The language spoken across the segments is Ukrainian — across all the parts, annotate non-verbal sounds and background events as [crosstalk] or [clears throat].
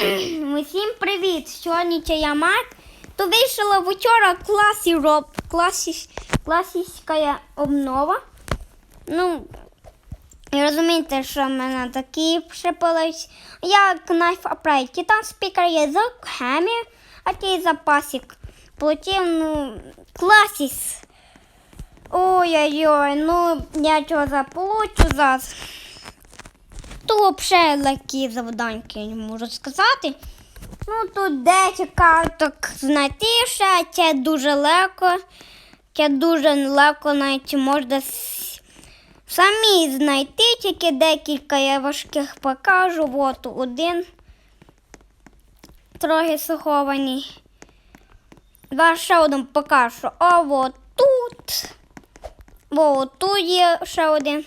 Усім привіт! Сьогодні це я Марк. То вийшла вчора класі роб, класіс, класівська обнова. Ну, розумієте, що в мене такі припались, як Knife Upright. Там спікер язик, хемі, а ті запасик. Платив, ну, класіс. Ой-ой-ой, ну я чого заполучу зараз. То взагалі легкі завданьки, не можу сказати. Ну, тут 10 карток знайти ще, це дуже легко. Це дуже легко навіть можна самі знайти, тільки декілька я важких покажу. От один трохи схований. Зараз ще один покажу. А от тут. О, тут є ще один.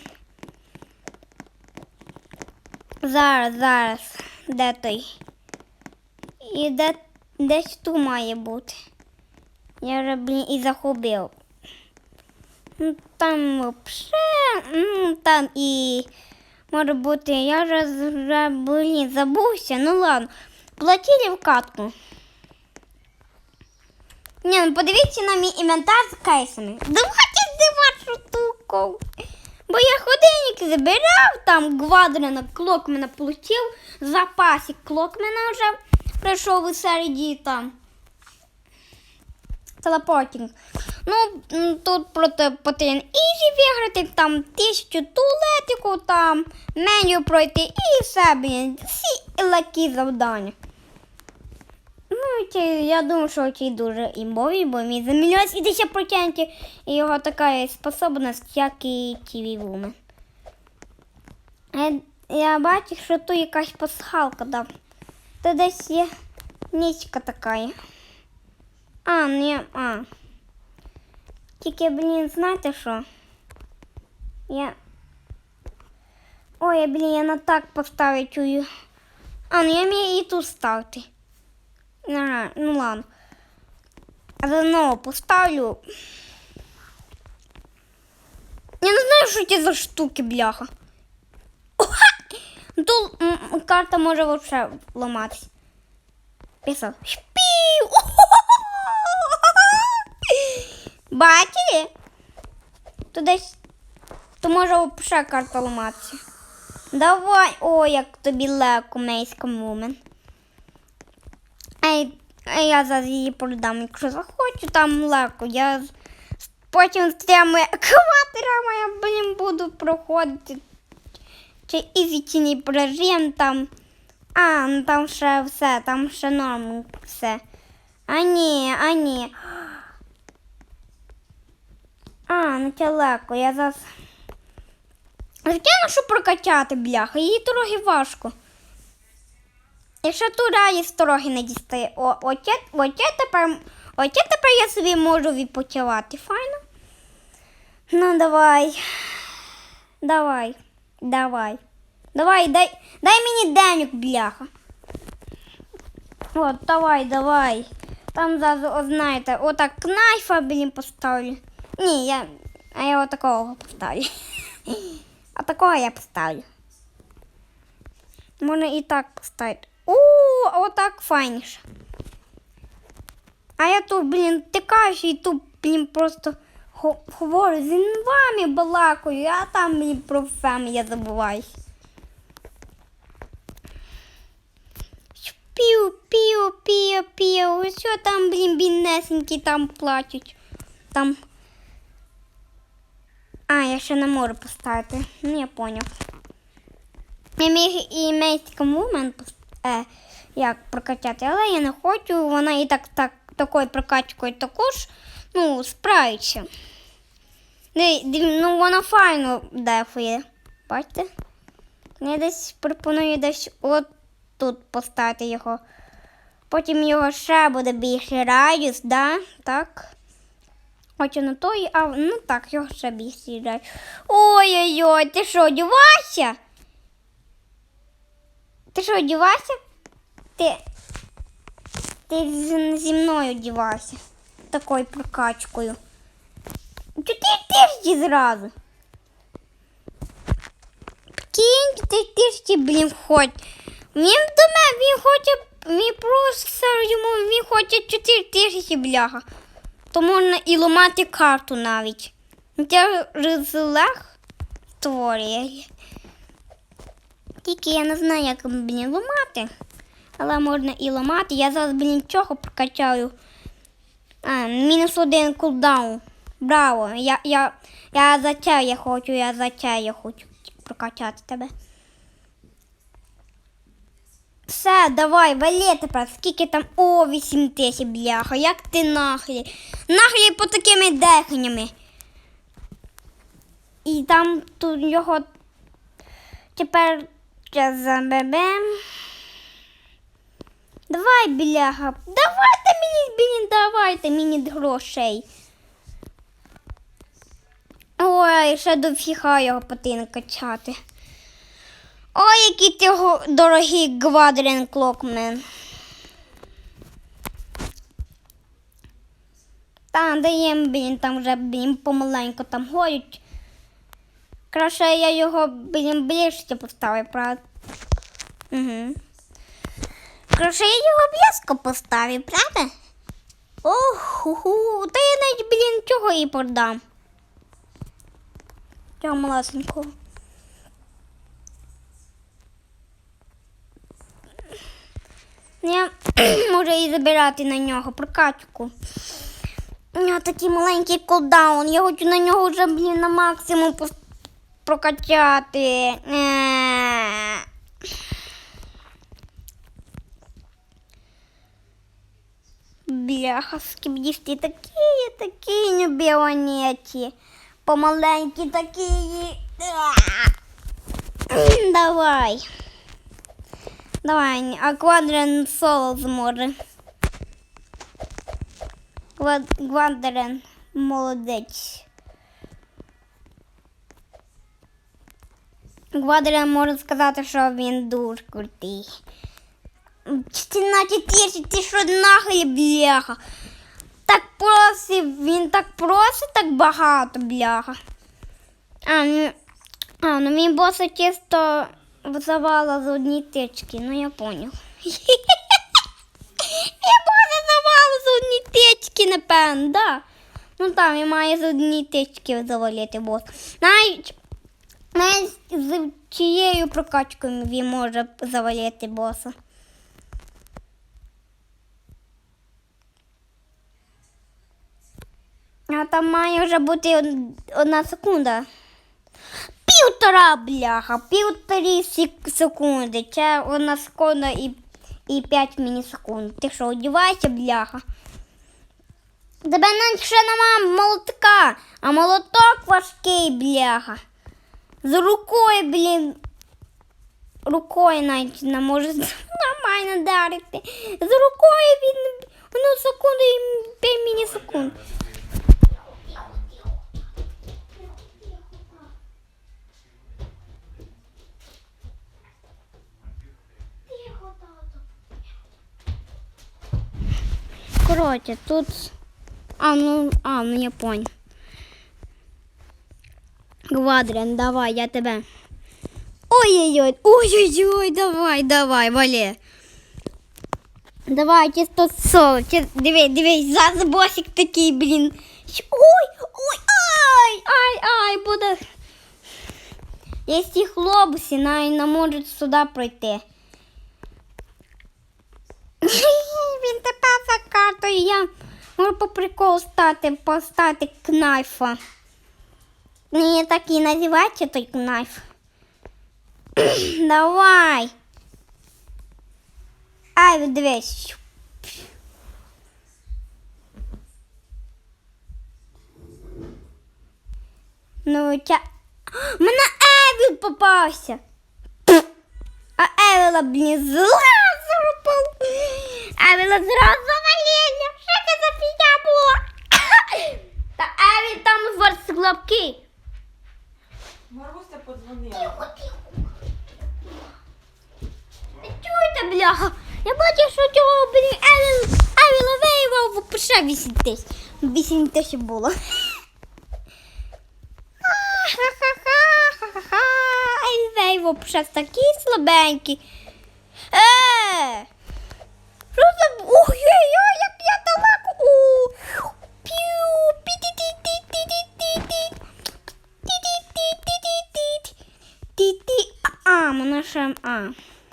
Зараз, зараз. Де той? І де десь тут має бути. Я вже, блін, і загубив. Ну, там вообще, ну, там і може бути, я вже, вже блін, забувся. Ну ладно. Платили в катку. Ні, ну подивіться на мій інвентар з кейсами. Давайте здивати штуку. Бо я ходинник забирав, там гвадрина клокмена получив, запасик клокмена вже прийшов у середі там. Телепортінг. Ну, тут проти потрібно ізі виграти, там тисячу тулетику, там меню пройти і все, блін, всі легкі завдання. Ну, це, я думаю, що це дуже імбові, бо мій за мільйон і тисяча процентів. Його така способність, як і TV Woman. Я, бачу, що тут якась пасхалка там. Тут десь є нічка така. А, не, а. Тільки, блін, знаєте що? Я. Ой, блін, я на так поставити чую. А, ну я маю і тут ставити. Ага, ну ладно. А заново поставлю. Я не знаю, що це за штуки, бляха. Тут карта може вообще ламатись. Писав. Шпів! Бачили? Тут десь. То може вообще карта ламатися. Давай. Ой, як тобі легко, мейська мумен. А, я зараз її продам, якщо захочу, там легко. Я потім з тими екваторами я, блін, буду проходити. Чи ізічний режим там. А, ну там ще все, там ще норм все. А ні, а ні. А, ну це легко, я зараз. Звичайно, що прокачати, бляха, її трохи важко. Якщо ту радість трохи не дістає, о, оце, оце тепер, оце тепер я собі можу відпочивати. Файно? Ну, давай. Давай. Давай. Давай, дай, дай мені денег, бляха. От, давай, давай. Там зараз, о, знаєте, отак кнайфа, блін, поставлю. Ні, я, а я отакого поставлю. [laughs] А такого я поставлю. Можна і так поставити. Отак файніше. А я тут, блін, тикаюся і тут, блін, просто го- говорю з вами балакаю, а там, блін, про фем я забуваюсь. Пів, пів, пів, пів. Що там, блін, біднесенькі там плачуть. Там. А, я ще не можу поставити. Ну, я поняв. Я міг і мейська мумен е, як прокачати, але я не хочу. Вона і так, так такою прокачкою також ну, справиться. Ну, вона файно дефує. Бачите? Я десь пропоную десь от тут поставити його. Потім його ще буде більше радіус, да? Так. Хочу на той, а ну так, його ще більше радіус. Ой-ой-ой, ти що, одівайся? Ти що, одівайся? Ти. Ти зі мною одівайся. Такою прокачкою. Чотири тисячі зразу. Кінь, ти тисячі, блін, хоть. Він до мене, він хоче, він просто йому, він хоче 4 тисячі бляха. То можна і ламати карту навіть. Це розлег створює. Тільки я не знаю, як блін, ламати. Але можна і ламати. Я зараз, блін, чого прокачаю. А, мінус один кулдаун. Браво. Я, я, я за це я хочу, я за це я хочу прокачати тебе. Все, давай, вали тепер. Скільки там? О, 8 тисяч, бляха. Як ти нахлі? Нахлі по такими диханнями. І там тут його тепер ще заберем. Давай, бляха. Давайте мені, блін, давайте мені грошей. Ой, ще дофіга його потрібно качати. Ой, який ти дорогий Гвадрен Клокмен. Там даємо, блін, там вже, блін, помаленьку там ходять. Краще я його, блін, ближче поставив, правда? Угу. Краще я його близько поставив, правда? Ох, та я навіть, блін, чого їй продам. Цього малесенького. Я [clears throat] можу і забирати на нього прокачку. У нього такий маленький кулдаун. Я хочу на нього вже, блін, на максимум прокачати. Е. Бляха, скібдісти такі, такі небіонеті. Помаленькі такі. Давай. Давай, а квадрен соло зможе. Квад- Квадрен молодець. Квадрен може сказати, що він дуже крутий. 14 тисяч, ти що нахуй, бляха? Так просив, він так просить так багато, бляха. А, ну, а, ну мій бос чисто завала з одні тички, ну я поняв. [laughs] Я боса завала з одні тички, напевно, да. Ну там він має з одні тички завалити бос. Навіть, навіть з чиєю прокачкою він може завалити боса. А там має вже бути одна секунда. Півтора бляха, півтори сек- секунди. Це одна секунда і, і 5 мілісекунд. Ти що, одівайся, бляха? Тебе ще нема молотка, а молоток важкий, бляха. З рукою, блін. Рукою навіть не може [laughs] нормально дарити. З рукою він одну секунду і 5 мілісекунд. Короче, тут. А, ну, а, ну я понял. Гвадрен, давай, я тебе. Ой-ой-ой, ой-ой-ой, давай, давай, вали. Давай, чисто соло. Чи... Диви, дивись, зараз босик такий, блін. Щ- Ой, ой, ай, ай, ай, буде. Є ці хлопці, навіть не можуть сюди пройти. Він тепер за картою. Я можу по приколу стати, постати кнайфа. Мені так і називається той кнайф. [clears throat] Давай. Ай, дивись. Ну, ця... Мене Евіл попався. А Евіла, блін, попав. Евіла зразу завалення. Що це за фігня була? [laughs] Та Евіл там з лапки. Маруся подзвонила. Чуєте, бляха? Я бачу, що цього, блін, Евіл, Евіла виявив ще 8 тисяч. 8 тисяч було. [laughs] Ха-ха-ха, ха-ха-ха. Ей, вейв, ще такий слабенький. Е,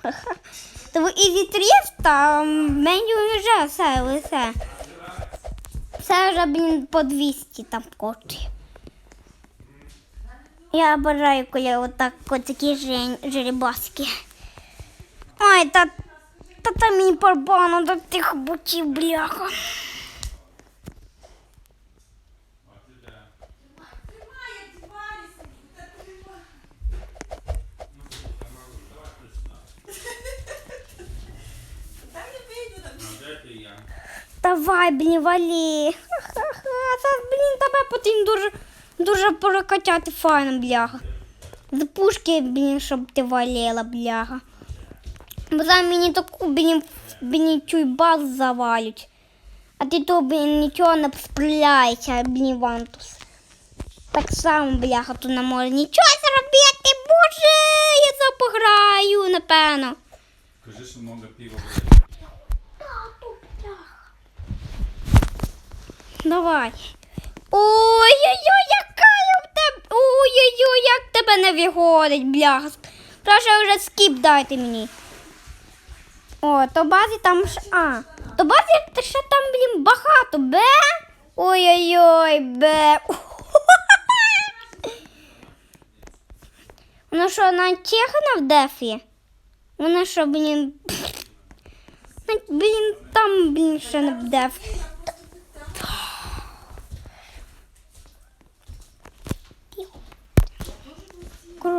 Ха-ха. То ви ізі 300, мені вже все, все. Все вже, блін, по 200 там коштує. Я бажаю, коли отак от такі жеребаски. Ой, та, та там мені парбану до тих бутів, бляха. Та не вийду там. Давай, блін, валі. Ха-ха-ха. [laughs] Зараз, блін, тебе потрібно дуже, дуже прокачати файно, бляха. З пушки, блін, щоб ти валіла, бляха. Бо зараз мені таку, блін, блін, чуй базу завалять. А ти то, блін, нічого не справляється, блін, вантус. Так само, бляха, то не може нічого зробити, боже, я це пограю, напевно. Кажи, що много пива буде. Давай. Ой-ой-ой, яка я в тебе. Ой-ой-ой, як тебе не виходить, бляха. Краще вже скіп дайте мені. О, то базі там ж. А. То базі ще там, блін, багато. Бе. Ой-ой-ой, бе. [laughs] Вона що, на Чехана в дефі? Вона що, блін. [laughs] Блін, там, блін, ще не в дефі.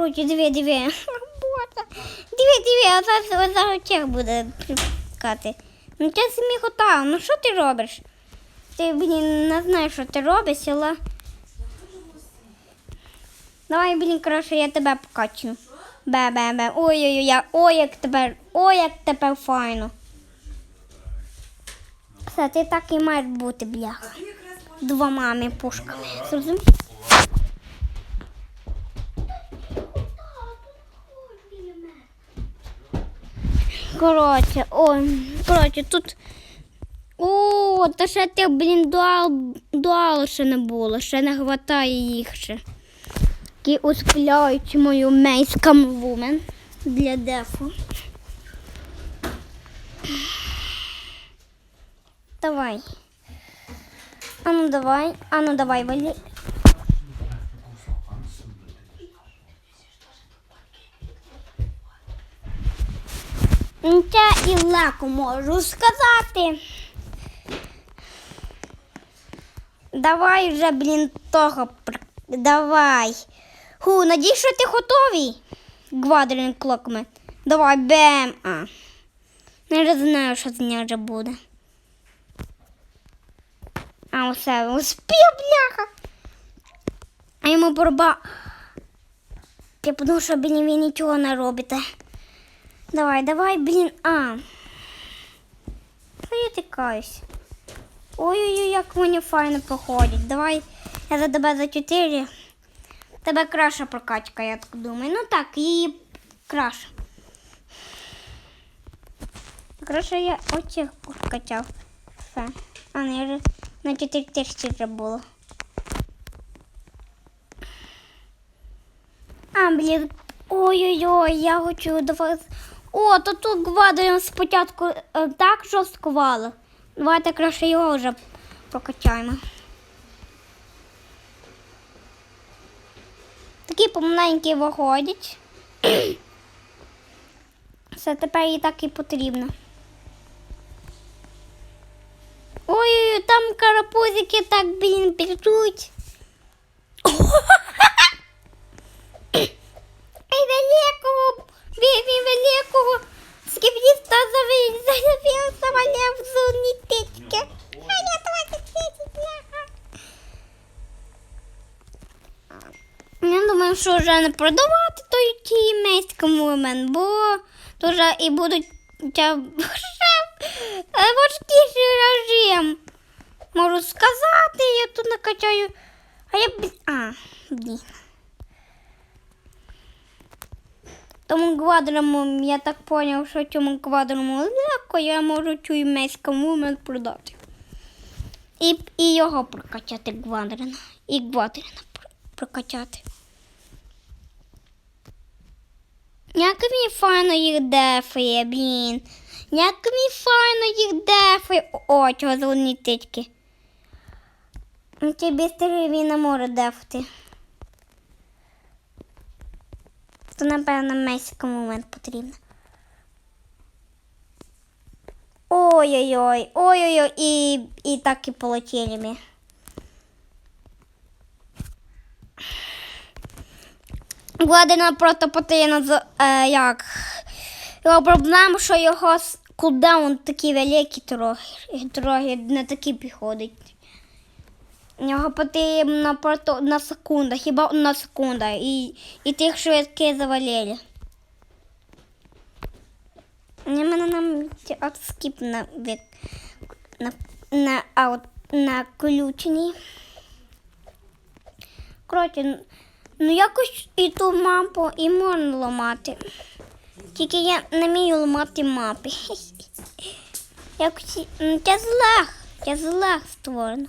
Коротше, диви, диви. Боже. Диви, диви, а зараз зараз буде припускати. Ну це сміхота, ну що ти робиш? Ти, блін, не знаєш, що ти робиш, але... Давай, блін, краще я тебе покачу. Бе-бе-бе. Ой-ой-ой, я- ой, як тепер, ой, як тепер файно. Все, ти так і маєш бути, бляха. Двома пушками. Коротше, ой, коротше, тут. О, та ще тих, блін, дуал, дуалу ще не було, ще не хватає їх ще. Які успіляють мою мейскам вумен для дефу. Давай. Ану давай, ану давай, валі. Це і легко можу сказати. Давай вже, блін, того. Давай. Ху, надій, що ти готовий? Гвадрин клокме. Давай, бем. А. Не знаю, що з нього вже буде. А усе, успів, бляха. А йому борба. Я подумав, що ви нічого не робите. Давай, давай, блін, а. Я. Ой-ой-ой, як мені файно проходять. Давай я за тебе за 4. Тебе краща прокачка, я так думаю. Ну так, її краще. Краще я оцих прокачав. Все. А не вже на 4 тисячі вже було. А, блін. Ой-ой-ой, я хочу до вас. О, то тут гвадуємо спочатку е, так жорсткувало. Давайте краще його вже прокачаємо. Такі помаленькі виходять. [coughs] Все, тепер їй так і потрібно. Ой-ой, там карапузики так, блін, пірчуть. І [coughs] великого, ві- ві- великого скібніста завів заваляв зоні тички. А я 23 бляха. Я думаю, що вже не продавати той тімейський момент, бо вже і будуть е, важкіший режим. Можу сказати, я тут накачаю. А я б- А, блін. Тому квадрому, я так поняв, що цьому квадрому легко я можу цю імейську момент продати. І, і його прокачати квадрина. І квадрина прокачати. Як він файно їх дефає, блін. Як він файно їх дефає. О, чого зелені тички. Ну, Ті бістери він не може дефати. То, напевно, месіка момент потрібно. Ой-ой-ой, ой-ой-ой, і, і так і полетіли ми. Гладина просто потрібно е, як. Його проблема, що його с- кулдаун такий великий трохи, трохи не такий підходить. Його потрібно просто на секунду, хіба на секунду. І, і тих швидкі завалили. Не мене нам от скіп на, вик- на, на, аут, на ключені. Коротше, ну якось і ту мапу і можна ламати. Тільки я не вмію ламати мапи. [laughs] Якось ну, це злах, це злах створено.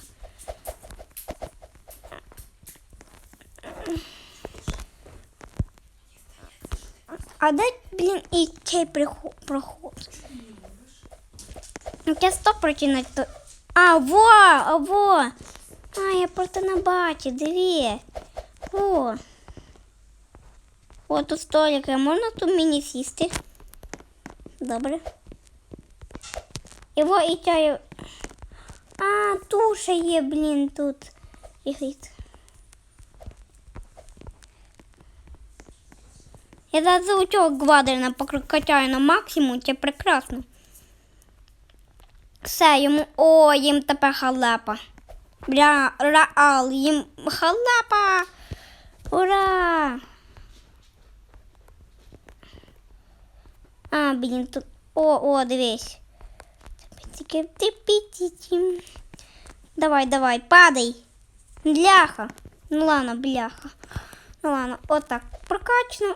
А де, блін, і цей проход? Ну, я сто проти то. А, во, а, во. А, я просто не бачу, диві. О. О, тут столик, а можна тут мені сісти? Добре. Його і чаю. А, туша є, блін, тут. Ігріт. Я зараз у цього гвадрина покачаю на максимум, це прекрасно. Все, йому. О, їм тепер халепа. Бля, реал, їм халепа. Ура! А, блін, тут. О, о, дивись. Тільки ти пітітім. Давай, давай, падай. Бляха. Ну ладно, бляха. Ну ладно, отак. Прокачну.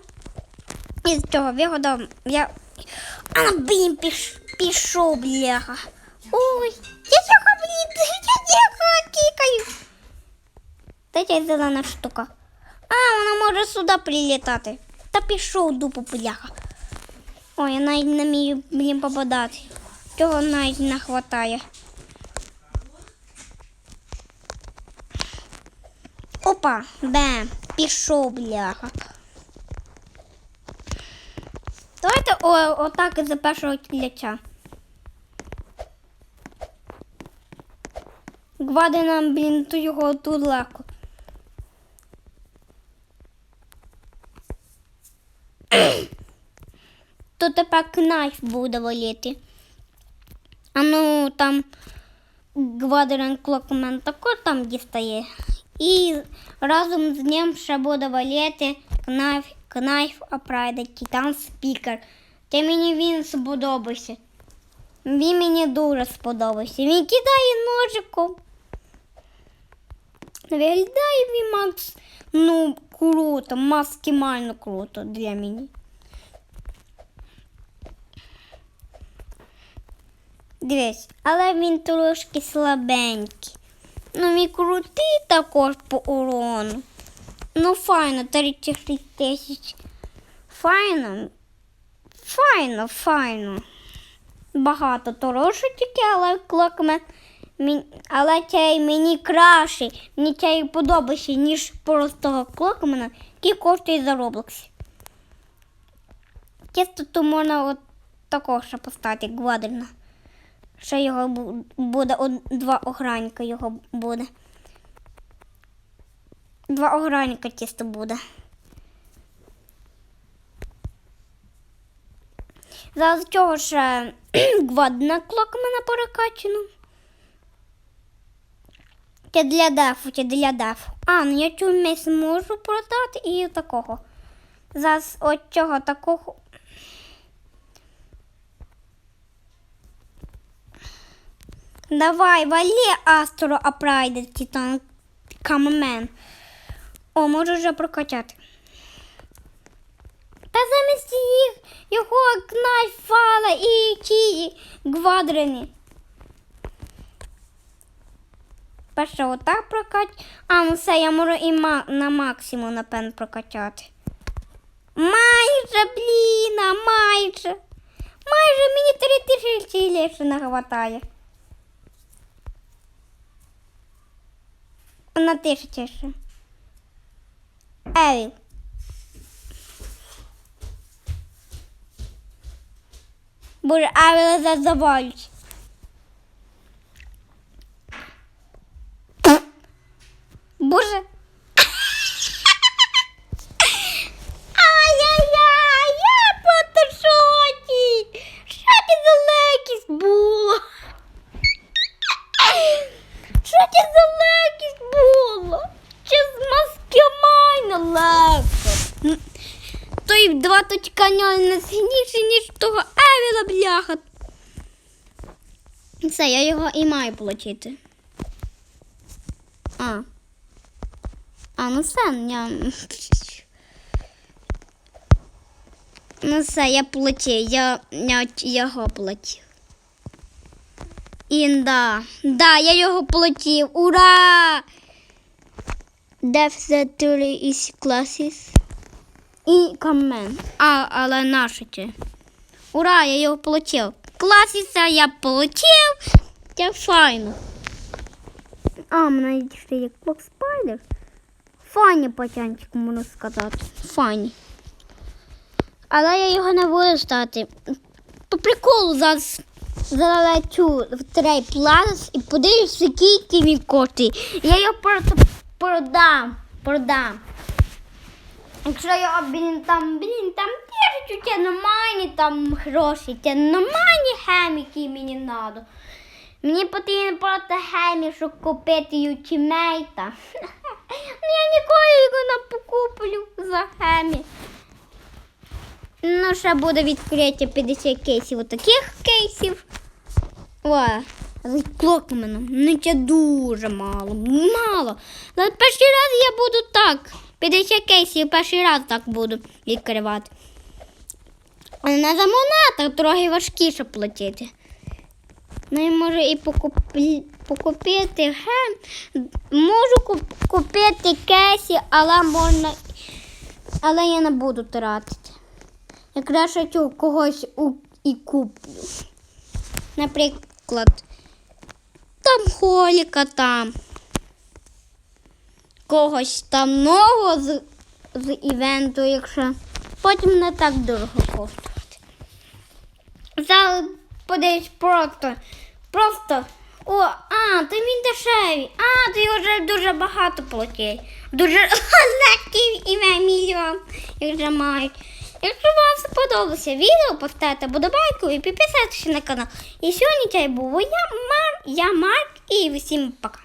І цього вигодом я. А, блін, піш... пішов, бляха. Ой, я цього, блін, я цього кікаю. Де зелена штука? А, вона може сюди прилітати. Та пішов дупу, бляха. Ой, я навіть не вмію, блін, попадати. Цього навіть не хватає. Опа, бем, пішов, бляха. Давайте о, отак за першого тіляча. Гвади нам, блін, то його тут легко. То тепер кнайф буде воліти. А ну там Гвадерен Клокмен також там дістає. І разом з ним ще буде валіти кнайф, кнайф Апрайда Титан Спікер. Ти мені він сподобався. Він мені дуже сподобався. Він кидає ножиком. Виглядає він Макс. Ну, круто, максимально круто для мене. Дивись, але він трошки слабенький. Ну, він крутий також по урону. Ну, файно, 36 тисяч. Файно. Файно, файно. Багато торошечки, але клокмен. Але цей мені краще, мені цей подобається, ніж простого клокмена, який коштує за Roblox. Чисто то можна от такого ще поставити гвадрина. Ще його бу- буде два огранника його буде. Два огранника чисто буде. Зараз цього ще гвадна клока мене перекачано. Це для дефу, це для дефу. А, ну я цю місць можу продати і такого. Зараз от цього такого. Давай, вали Астро Апрайдер Титан Камемен. О, можу вже прокачати. Та замість їх його кнайфала і ті гвадрини. Перше отак прокать. А, ну все, я можу і ма- на максимум, напевно, прокачати. Майже, блін, майже. Майже мені три тисячі лише не хватає. На тисячі ще. Евіл. Боже, Евіла задоволюсь. Боже. Ай-яй-яй, я просто в шокі. Що це за легкість була? Що це за легкість була? Чи з маски майна легко? М, Той два точка ноль не сильніше, ніж того Евіла, бляха. Все, я маю отримати. А. А, ну все, я... Ну все, я платив, я, я його платив. І да, я його платив. Ура! Definitely is classes. І камен. А, але наші. Ура, я його платив. Класіса я платив. Це файно. А, мене ще є Клок Спайдер. Файні потянчик, можна сказати. Файні. Але я його не буду стати. По приколу зараз залечу в трей планс і подивлюсь, скільки він коштує. Я його просто продам. Продам. Якщо я, блін, там, блін, там тисячу, це нормальні там гроші, це нормальні хеміки мені треба. Мені потрібно просто хемі, щоб купити ютімейта. Ну я ніколи його не покуплю за хемі. Ну, ще буде відкриття 50 кейсів отаких кейсів. О, з клокменом. Ну це дуже мало. Мало. Але перший раз я буду так. 50 кейсів перший раз так буду відкривати. Але на замонатах трохи важкіше платити. Ну, я можу і покупити ген. Можу куп- купити кейсі, але можна. Але я не буду тратити. Я краще цю когось у... і куплю. Наприклад, там холіка там. Когось там нового з, з івенту, якщо потім не так дорого коштувати. Зараз подивись просто. Просто. О, а, то він дешевий. А, ти вже дуже багато платить. Дуже легкий ім'я мільйон, вже мають. Якщо вам сподобалося відео, поставте подобайку і підписуйтесь на канал. І сьогодні це був я, Мар, я Марк і всім пока.